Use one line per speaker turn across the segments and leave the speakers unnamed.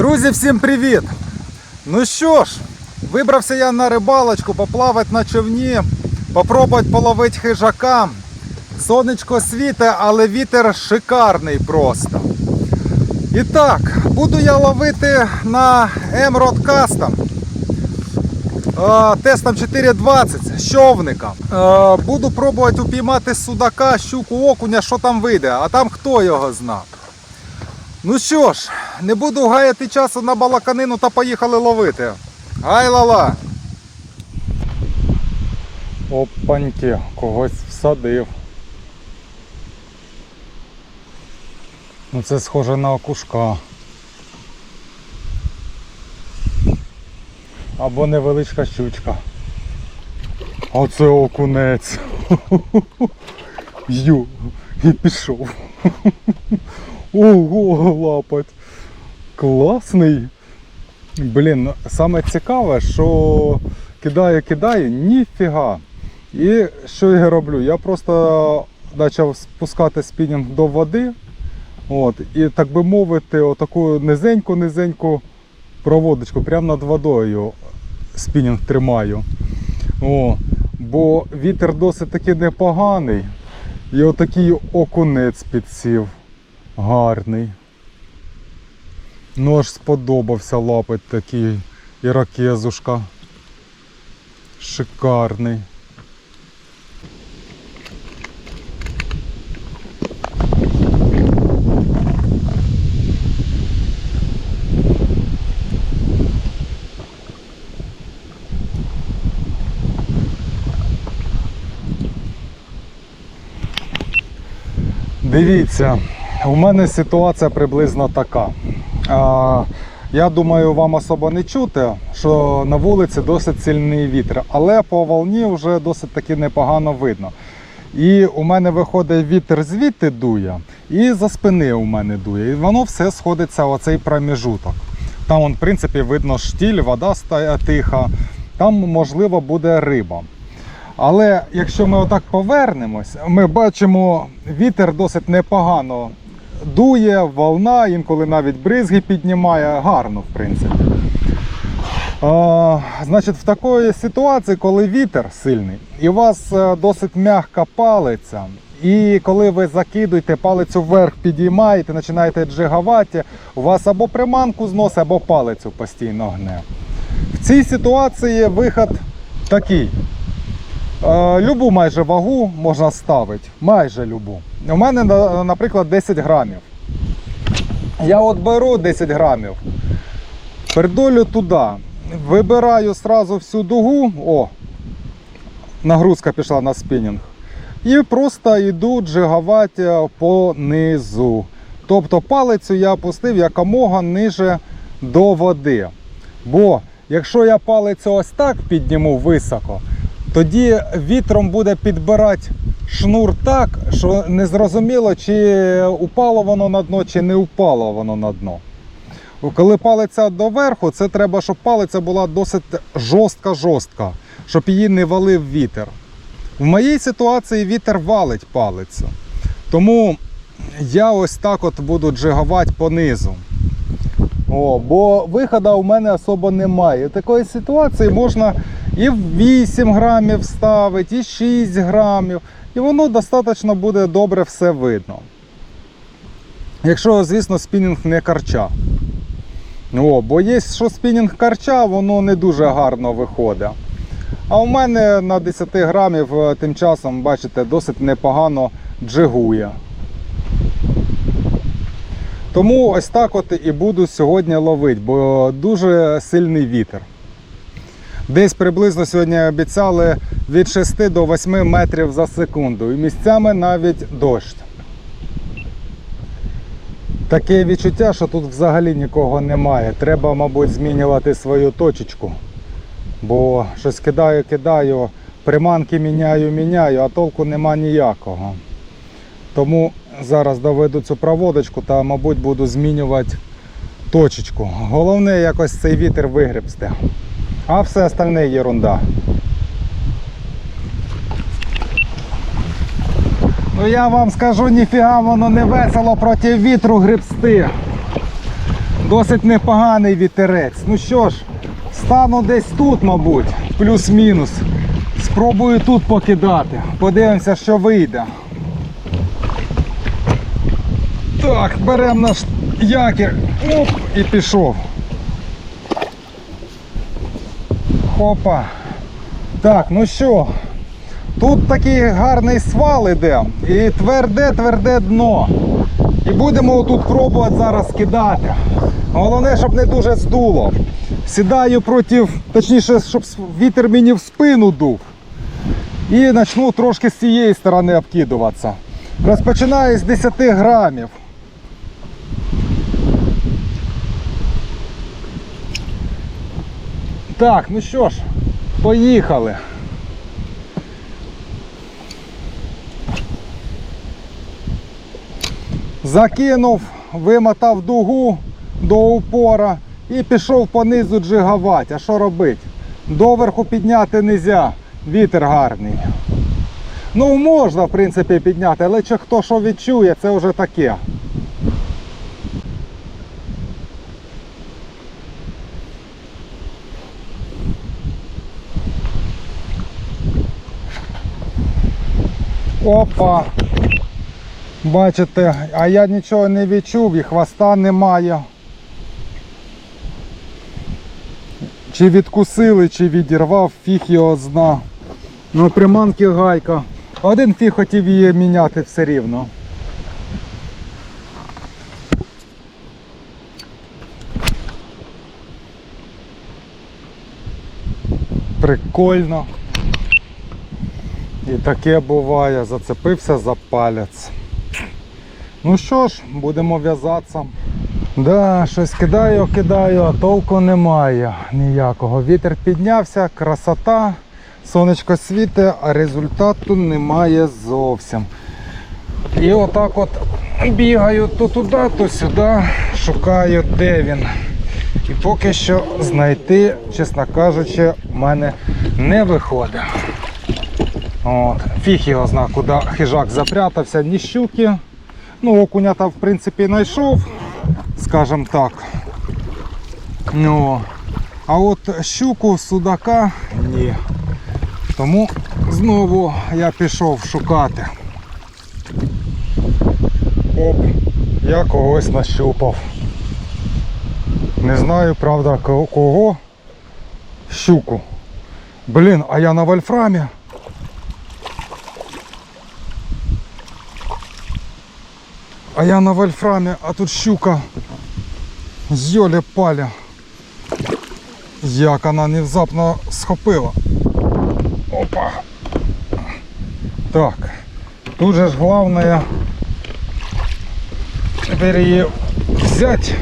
Друзі, всім привіт! Ну що ж, вибрався я на рибалочку, поплавати на човні, попробувати половити хижака. Сонечко світе, але вітер шикарний просто. І так, буду я ловити на Emerald Custom. Тестом 4.20 з човника. Е, Буду пробувати упіймати судака, щуку, окуня, що там вийде, а там хто його знав. Ну що ж, не буду гаяти часу на балаканину та поїхали ловити. Гай лала. Опаньки, когось всадив. Ну це схоже на окушка. Або невеличка щучка. А це окунець. Ю, і пішов. Ого, лапать. Класний. Блін, саме цікаве, що кидаю, кидаю, ніфіга. І що я роблю? Я просто почав спускати спінінг до води. От, і так би мовити, отаку низеньку-низеньку проводочку прямо над водою спінінг тримаю. О, бо вітер досить таки непоганий. І отакий окунець підсів. Гарний. Аж сподобався лапать такий іракезушка. Шикарний. Дивіться, у мене ситуація приблизно така. Я думаю, вам особо не чути, що на вулиці досить сильний вітер, але по волні вже досить таки непогано видно. І у мене виходить вітер звідти дує, і за спини у мене дує. І воно все сходиться в оцей проміжуток. Там, в принципі, видно штіль, вода стає тиха, там можливо буде риба. Але якщо ми отак повернемось, ми бачимо, вітер досить непогано дує, волна, інколи навіть бризги піднімає, гарно, в принципі. А, значить, в такої ситуації, коли вітер сильний, і у вас е, досить м'яка палиця, і коли ви закидуєте палицю вверх, підіймаєте, починаєте джигавати, у вас або приманку зносить, або палицю постійно гне. В цій ситуації виход такий. Е, Любу майже вагу можна ставити, майже любу. У мене, наприклад, 10 грамів. Я от беру 10 грамів, передолю туди, вибираю сразу всю дугу, о, нагрузка пішла на спінінг. І просто йду джигувати по низу. Тобто палицю я опустив якомога ниже до води. Бо якщо я палицю ось так підніму високо, тоді вітром буде підбирати шнур так, що не зрозуміло, чи упало воно на дно, чи не упало воно на дно. Коли палиця доверху, це треба, щоб палиця була досить жорстка-жорстка, щоб її не валив вітер. В моїй ситуації вітер валить палицю. Тому я ось так от буду джигувати понизу. О, бо виходу у мене особо немає. Такої ситуації можна і 8 грамів ставити, і 6 грамів. І воно достатньо буде добре все видно. Якщо, звісно, спінінг не карча. О, бо є, що спінінг карча, воно не дуже гарно виходить. А у мене на 10 грамів е, тим часом, бачите, досить непогано джигує. Тому ось так от і буду сьогодні ловити, бо дуже сильний вітер. Десь приблизно сьогодні обіцяли від 6 до 8 метрів за секунду. І місцями навіть дощ. Таке відчуття, що тут взагалі нікого немає. Треба, мабуть, змінювати свою точечку. Бо щось кидаю, кидаю, приманки міняю, міняю, а толку нема ніякого. Тому зараз доведу цю проводочку та, мабуть, буду змінювати точечку. Головне якось цей вітер вигребсти. А все остальне ерунда. Ну я вам скажу, ніфіга воно не весело проти вітру гребсти. Досить непоганий вітерець. Ну що ж, стану десь тут, мабуть, плюс-мінус. Спробую тут покидати. Подивимося, що вийде. Так, беремо наш якір. Оп, і пішов. Хопа. Так, ну що, тут такий гарний свал іде і тверде-тверде дно. І будемо тут пробувати зараз кидати. Головне, щоб не дуже здуло. Сідаю проти, точніше, щоб вітер мені в спину дув. І почну трошки з цієї сторони обкидуватися. Розпочинаю з 10 грамів. Так, ну що ж, поїхали. Закинув, вимотав дугу до упора і пішов понизу джигувати. А що робити? Доверху підняти не можна, вітер гарний. Ну, можна, в принципі, підняти, але чи хто що відчує, це вже таке. Опа! Бачите, а я нічого не відчув і хвоста немає. Чи відкусили, чи відірвав, фіг його зна. Ну, приманки гайка. Один фіг хотів її міняти все рівно. Прикольно. І таке буває, зацепився за палець. Ну що ж, будемо в'язатися. Да, щось кидаю, кидаю, а толку немає ніякого. Вітер піднявся, красота, сонечко світе, а результату немає зовсім. І отак от бігаю то туди, то сюди, шукаю, де він. І поки що знайти, чесно кажучи, в мене не виходить. От. Фіг його зна, куди хижак запрятався, ні щуки. Ну, окунята в принципі знайшов, скажімо так. Ну, а от щуку, судака ні. Тому знову я пішов шукати. Оп, я когось нащупав. Не знаю, правда, кого. Щуку. Блін, а я на вольфрамі. А я на вольфрамі, а тут щука з йолі паля. Як вона внезапно схопила. Опа. Так. Тут же ж главное тепер її взять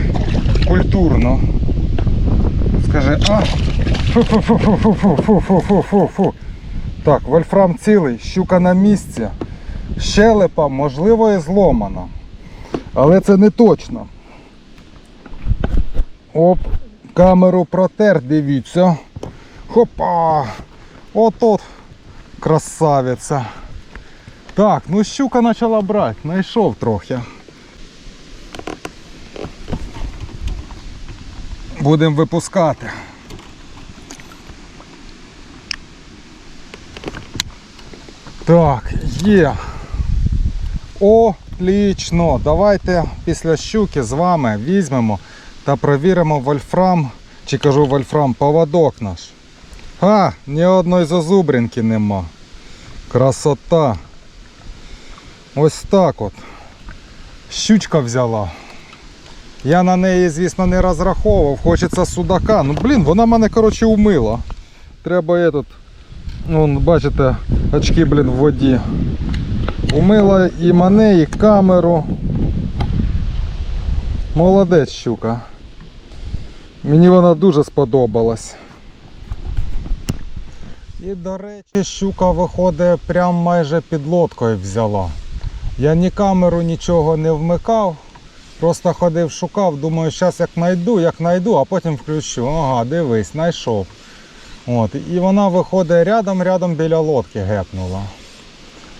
культурно. Скажи, а. Фу-фу-фу-фу-фу-фу-фу-фу-фу. Так, вольфрам цілий, щука на місці. Щелепа, можливо, і зломана. Але це не точно. Оп, камеру протер, дивіться. Хопа! Отут красавиця. Так, ну щука почала брати, знайшов трохи. Будемо випускати. Так, є. Отлично. Давайте після щуки з вами візьмемо та провіримо вольфрам, чи кажу вольфрам, поводок наш. Ха, ні одної зазубринки нема. Красота. Ось так от. Щучка взяла. Я на неї, звісно, не розраховував. Хочеться судака. Ну, блін, вона мене, коротше, умила. Треба этот, ну, бачите, очки, блін, в воді. Умила і мене, і камеру. Молодець щука. Мені вона дуже сподобалась. І до речі, щука виходить прям майже під лодкою взяла. Я ні камеру, нічого не вмикав. Просто ходив, шукав, думаю, зараз як знайду, як знайду, а потім включу. Ага, дивись, знайшов. От, і вона виходить рядом-рядом біля лодки гепнула.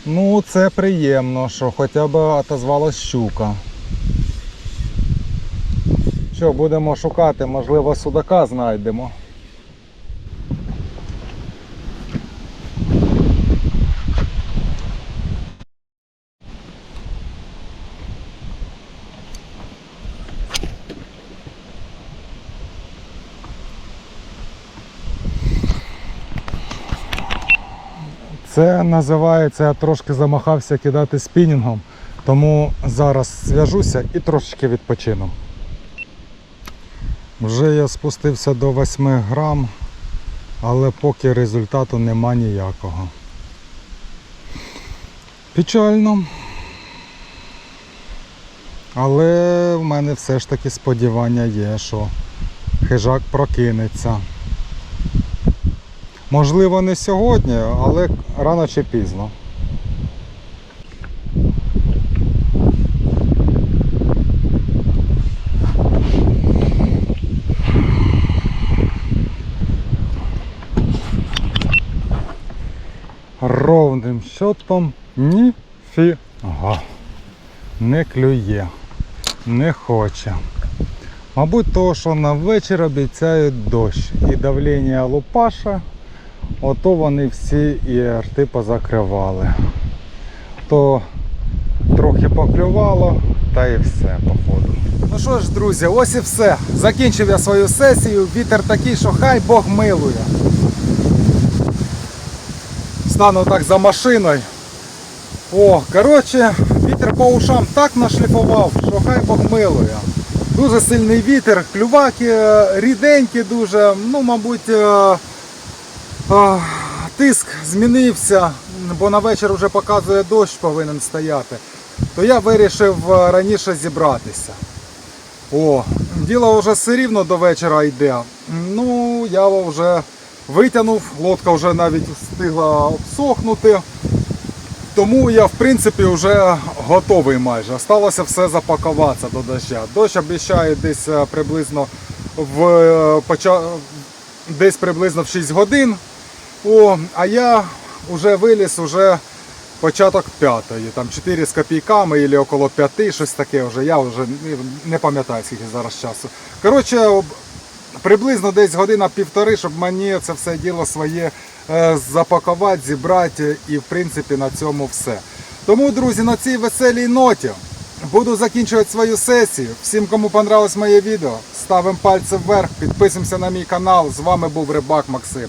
Ну, це приємно, що хоча б отозвалась щука. Що, будемо шукати, можливо, судака знайдемо. Це називається, я трошки замахався кидати спінінгом, тому зараз зв'яжуся і трошечки відпочину. Вже я спустився до 8 грам, але поки результату нема ніякого. Печально. Але в мене все ж таки сподівання є, що хижак прокинеться. Можливо, не сьогодні, але рано чи пізно. Ровним счетом ніфіга. Не клює, не хоче. Мабуть, того, що на вечір обіцяють дощ і давлення лупаша, ото вони всі і рти позакривали. То трохи поклювало, та і все, походу. Ну що ж, друзі, ось і все. Закінчив я свою сесію. Вітер такий, що хай Бог милує. Стану так за машиною. О, коротше, вітер по ушам так нашліфував, що хай Бог милує. Дуже сильний вітер, клюваки е, ріденькі дуже, ну, мабуть, е, тиск змінився, бо на вечір вже показує дощ повинен стояти. То я вирішив е, раніше зібратися. О, діло вже все рівно до вечора йде. Ну, я вже витягнув, лодка вже навіть встигла обсохнути. Тому я в принципі вже готовий майже. Осталося все запакуватися до доща. Дощ обіцяє десь е, приблизно в е, десь приблизно в 6 годин. О, а я вже виліз уже початок п'ятої, там 4 з копійками або около 5, щось таке вже. Я вже не- пам'ятаю скільки зараз часу. Коротше, приблизно десь година півтори, щоб мені це все діло своє е, запакувати, зібрати і в принципі на цьому все. Тому, друзі, на цій веселій ноті буду закінчувати свою сесію. Всім, кому понравилось моє відео, ставимо пальці вверх, підписуємося на мій канал. З вами був Рибак Максим.